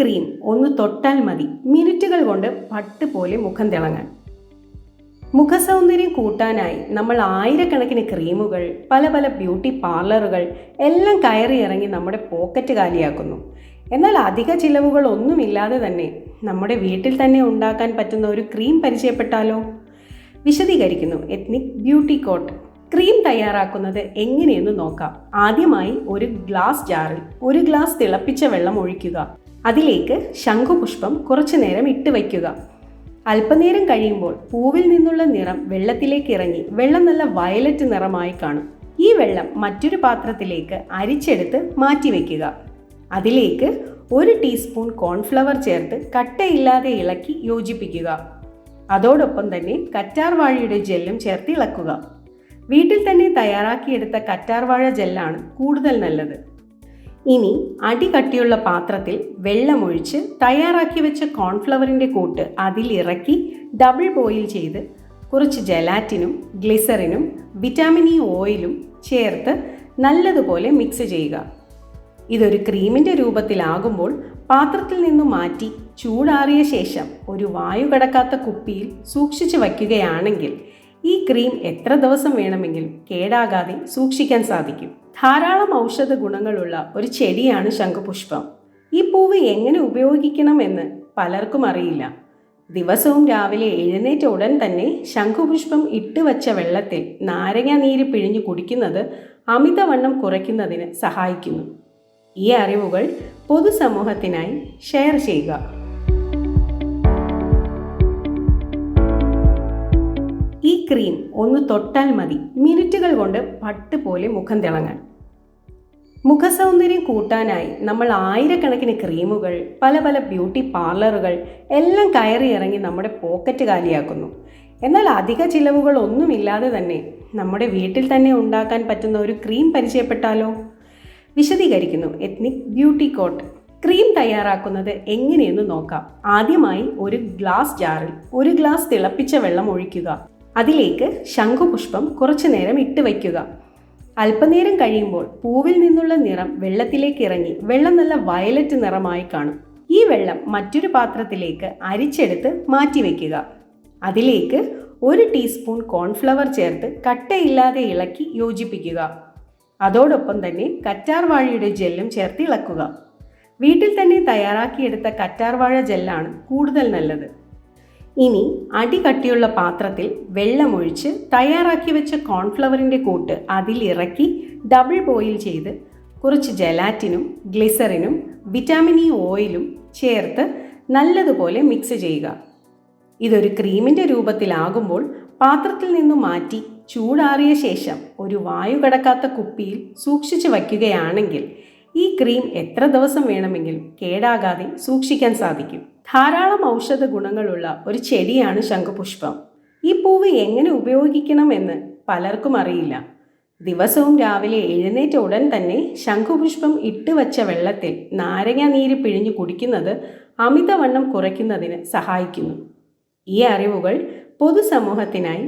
Cream ഒന്ന് തൊട്ടാൽ മതി. മിനിറ്റുകൾ കൊണ്ട് പട്ട് പോലെ മുഖം തിളങ്ങാൻ. മുഖസൗന്ദര്യം കൂട്ടാനായി നമ്മൾ ആയിരക്കണക്കിന് ക്രീമുകൾ പല പല ബ്യൂട്ടി പാർലറുകൾ എല്ലാം കയറി ഇറങ്ങി നമ്മുടെ പോക്കറ്റ് കാലിയാക്കുന്നു. എന്നാൽ അധിക ചിലവുകൾ ഒന്നുമില്ലാതെ തന്നെ നമ്മുടെ വീട്ടിൽ തന്നെ ഉണ്ടാക്കാൻ പറ്റുന്ന ഒരു ക്രീം പരിചയപ്പെട്ടാലോ? വിശദീകരിക്കുന്നു. എത്നിക് ബ്യൂട്ടി കോട്ട് ക്രീം തയ്യാറാക്കുന്നത് എങ്ങനെയെന്ന് നോക്കാം. ആദ്യമായി ഒരു ഗ്ലാസ് ജാറിൽ ഒരു ഗ്ലാസ് തിളപ്പിച്ച വെള്ളം ഒഴിക്കുക. അതിലേക്ക് ശംഖുപുഷ്പം കുറച്ചു നേരം ഇട്ട് വയ്ക്കുക. അല്പനേരം കഴിയുമ്പോൾ പൂവിൽ നിന്നുള്ള നിറം വെള്ളത്തിലേക്ക് ഇറങ്ങി വെള്ളം നല്ല വയലറ്റ് നിറമായി കാണും. ഈ വെള്ളം മറ്റൊരു പാത്രത്തിലേക്ക് അരിച്ചെടുത്ത് മാറ്റി വയ്ക്കുക. അതിലേക്ക് ഒരു ടീസ്പൂൺ കോൺഫ്ലവർ ചേർത്ത് കട്ടയില്ലാതെ ഇളക്കി യോജിപ്പിക്കുക. അതോടൊപ്പം തന്നെ കറ്റാർവാഴയുടെ ജെല്ലും ചേർത്ത് ഇളക്കുക. വീട്ടിൽ തന്നെ തയ്യാറാക്കിയെടുത്ത കറ്റാർവാഴ ജെല്ലാണ് കൂടുതൽ നല്ലത്. ഇനി അടി കട്ടിയുള്ള പാത്രത്തിൽ വെള്ളമൊഴിച്ച് തയ്യാറാക്കി വെച്ച കോൺഫ്ലവറിന്റെ കൂട്ട് അതിലിറക്കി ഡബിൾ ബോയിൽ ചെയ്ത് കുറച്ച് ജലാറ്റിനും ഗ്ലിസറിനും വിറ്റാമിൻ ഇ ഓയിലും ചേർത്ത് നല്ലതുപോലെ മിക്സ് ചെയ്യുക. ഇതൊരു ക്രീമിന്റെ രൂപത്തിലാകുമ്പോൾ പാത്രത്തിൽ നിന്നും മാറ്റി ചൂടാറിയ ശേഷം ഒരു വായു കടക്കാത്ത കുപ്പിയിൽ സൂക്ഷിച്ചു വയ്ക്കുകയാണെങ്കിൽ ഈ ക്രീം എത്ര ദിവസം വേണമെങ്കിലും കേടാകാതെ സൂക്ഷിക്കാൻ സാധിക്കും. ധാരാളം ഔഷധ ഗുണങ്ങളുള്ള ഒരു ചെടിയാണ് ശംഖുപുഷ്പം. ഈ പൂവ് എങ്ങനെ ഉപയോഗിക്കണമെന്ന് പലർക്കും അറിയില്ല. ദിവസവും രാവിലെ എഴുന്നേറ്റ ഉടൻ തന്നെ ശംഖുപുഷ്പം ഇട്ട് വച്ച വെള്ളത്തിൽ നാരങ്ങ നീര് പിഴിഞ്ഞു കുടിക്കുന്നത് അമിതവണ്ണം കുറയ്ക്കുന്നതിന് സഹായിക്കുന്നു. ഈ അറിവുകൾ പൊതുസമൂഹത്തിനായി ഷെയർ ചെയ്യുക. ഈ ക്രീം ഒന്ന് തൊട്ടാൽ മതി. മിനിറ്റുകൾ കൊണ്ട് പട്ട് പോലെ മുഖം തിളങ്ങാൻ. മുഖസൗന്ദര്യം കൂട്ടാനായി നമ്മൾ ആയിരക്കണക്കിന് ക്രീമുകൾ പല പല ബ്യൂട്ടി പാർലറുകൾ എല്ലാം കയറി ഇറങ്ങി നമ്മുടെ പോക്കറ്റ് കാലിയാക്കുന്നു. എന്നാൽ അധിക ചിലവുകൾ ഒന്നുമില്ലാതെ തന്നെ നമ്മുടെ വീട്ടിൽ തന്നെ ഉണ്ടാക്കാൻ പറ്റുന്ന ഒരു ക്രീം പരിചയപ്പെട്ടാലോ? വിശദീകരിക്കുന്നു എത്നിക് ബ്യൂട്ടി കോട്ട്. ക്രീം തയ്യാറാക്കുന്നത് എങ്ങനെയെന്ന് നോക്കാം. ആദ്യമായി ഒരു ഗ്ലാസ് ജാറിൽ ഒരു ഗ്ലാസ് തിളപ്പിച്ച വെള്ളം ഒഴിക്കുക. അതിലേക്ക് ശംഖുപുഷ്പം കുറച്ചു നേരം ഇട്ട് വയ്ക്കുക. അല്പനേരം കഴിയുമ്പോൾ പൂവിൽ നിന്നുള്ള നിറം വെള്ളത്തിലേക്ക് ഇറങ്ങി വെള്ളം നല്ല വയലറ്റ് നിറമായി കാണും. ഈ വെള്ളം മറ്റൊരു പാത്രത്തിലേക്ക് അരിച്ചെടുത്ത് മാറ്റി വയ്ക്കുക. അതിലേക്ക് ഒരു ടീസ്പൂൺ കോൺഫ്ലവർ ചേർത്ത് കട്ടയില്ലാതെ ഇളക്കി യോജിപ്പിക്കുക. അതോടൊപ്പം തന്നെ കറ്റാർവാഴയുടെ ജെല്ലും ചേർത്ത് ഇളക്കുക. വീട്ടിൽ തന്നെ തയ്യാറാക്കിയെടുത്ത കറ്റാർവാഴ ജെല്ലാണ് കൂടുതൽ നല്ലത്. ഇനി അടികട്ടിയുള്ള പാത്രത്തിൽ വെള്ളമൊഴിച്ച് തയ്യാറാക്കി വെച്ച കോൺഫ്ലവറിന്റെ കൂട്ട് അതിലിറക്കി ഡബിൾ ബോയിൽ ചെയ്ത് കുറച്ച് ജലാറ്റിനും ഗ്ലിസറിനും വിറ്റാമിൻ ഇ ഓയിലും ചേർത്ത് നല്ലതുപോലെ മിക്സ് ചെയ്യുക. ഇതൊരു ക്രീമിന്റെ രൂപത്തിലാകുമ്പോൾ പാത്രത്തിൽ നിന്നും മാറ്റി ചൂടാറിയ ശേഷം ഒരു വായു കടക്കാത്ത കുപ്പിയിൽ സൂക്ഷിച്ചു വയ്ക്കുകയാണെങ്കിൽ ഈ ക്രീം എത്ര ദിവസം വേണമെങ്കിലും കേടാകാതെ സൂക്ഷിക്കാൻ സാധിക്കും. ധാരാളം ഔഷധ ഗുണങ്ങളുള്ള ഒരു ചെടിയാണ് ശംഖുപുഷ്പം. ഈ പൂവ് എങ്ങനെ ഉപയോഗിക്കണമെന്ന് പലർക്കും അറിയില്ല. ദിവസവും രാവിലെ എഴുന്നേറ്റ ഉടൻ തന്നെ ശംഖുപുഷ്പം ഇട്ട് വച്ച വെള്ളത്തിൽ നാരങ്ങ നീര് പിഴിഞ്ഞു കുടിക്കുന്നത് അമിതവണ്ണം കുറയ്ക്കുന്നതിന് സഹായിക്കുന്നു. ഈ അറിവുകൾ പൊതുസമൂഹത്തിനായി